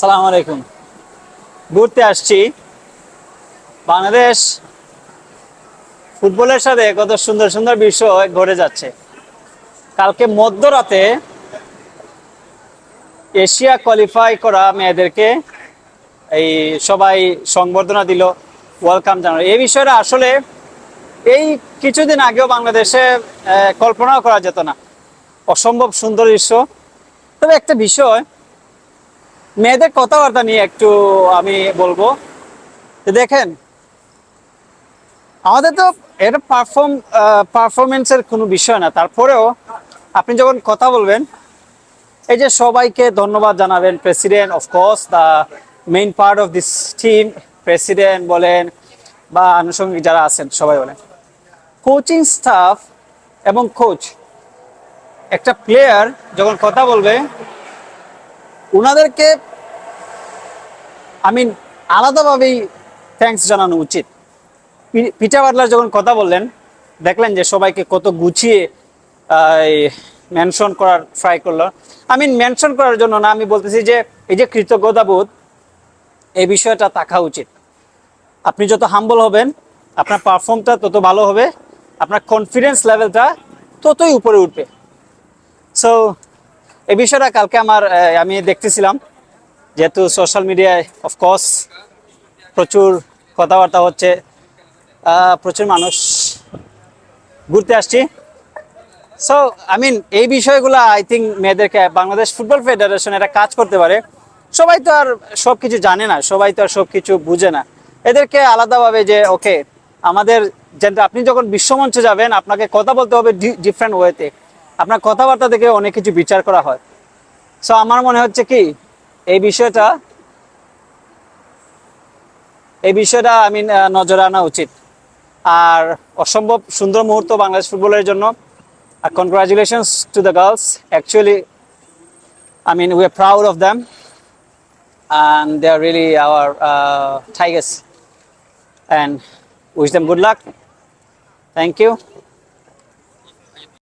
সালাম আলাইকুম। ঘুরতে আসছি। বাংলাদেশ ফুটবলের সাথে কত সুন্দর সুন্দর বিষয় ঘটে যাচ্ছে। কালকে মধ্যরাতে এশিয়া কোয়ালিফাই করা মেয়েদেরকে এই সবাই সংবর্ধনা দিল ওয়েলকাম জানালো। এই বিষয়টা আসলে এই কিছুদিন আগেও বাংলাদেশে কল্পনাও করা যেত না। অসম্ভব সুন্দর দৃশ্য। তবে একটা বিষয় মেয়েদের কথাবার্তা নিয়ে একটু আমি বলব। দেখেন, আমাদের তো এটা পারফর্ম পারফরমেন্সের কোনো বিষয় না। তারপরেও আপনি যখন কথা বলবেন, এই যে সবাইকে ধন্যবাদ জানাবেন president of course the main part of this team president বলেন বা আনুষঙ্গিক যারা আছেন, সবাই বলেন। কোচিং স্টাফ এবং কোচ একটা প্লেয়ার যখন কথা বলবে ওনাদেরকে আমি আলাদাভাবেই থ্যাঙ্কস জানানো উচিত। পি- পিটা বাটলার যখন কথা বললেন, দেখলেন যে সবাইকে কত গুছিয়ে মেনশন করার ট্রাই করল। আমি মেনশন করার জন্য না, আমি বলতেছি যে এই যে কৃতজ্ঞতাবোধ এই বিষয়টা থাকা উচিত। আপনি যত হাম্বল হবেন, আপনার পারফর্মটা তত ভালো হবে, আপনার কনফিডেন্স লেভেলটা ততই উপরে উঠবে। সো এই বিষয়টা কালকে আমার আমি দেখতেছিলাম। যেহেতু সোশ্যাল মিডিয়ায় অফকোর্স প্রচুর কথাবার্তা হচ্ছে প্রচুর মানুষ ঘুরতে আসছি। সো আই মিন এই বিষয়গুলো আই থিঙ্ক মেয়েদেরকে, বাংলাদেশ ফুটবল ফেডারেশন এটা কাজ করতে পারে। সবাই তো আর সব কিছু জানে না, সবাই তো আর সব কিছু বুঝে না। এদেরকে আলাদাভাবে যে ওকে আমাদের যেটা আপনি যখন বিশ্বমঞ্চে যাবেন, আপনাকে কথা বলতে হবে ডিফারেন্ট ওয়েতে আপনার কথাবার্তা থেকে অনেক কিছু বিচার করা হয়। সো আমার মনে হচ্ছে কি এই বিষয়টা এই বিষয়টা আমি নজরে আনা উচিত। আর অসম্ভব সুন্দর মুহূর্ত বাংলাদেশ ফুটবলের জন্য। আর congratulations to the girls actually I mean, we're proud of them, and they're really our uh, tigers. And wish them good luck thank you.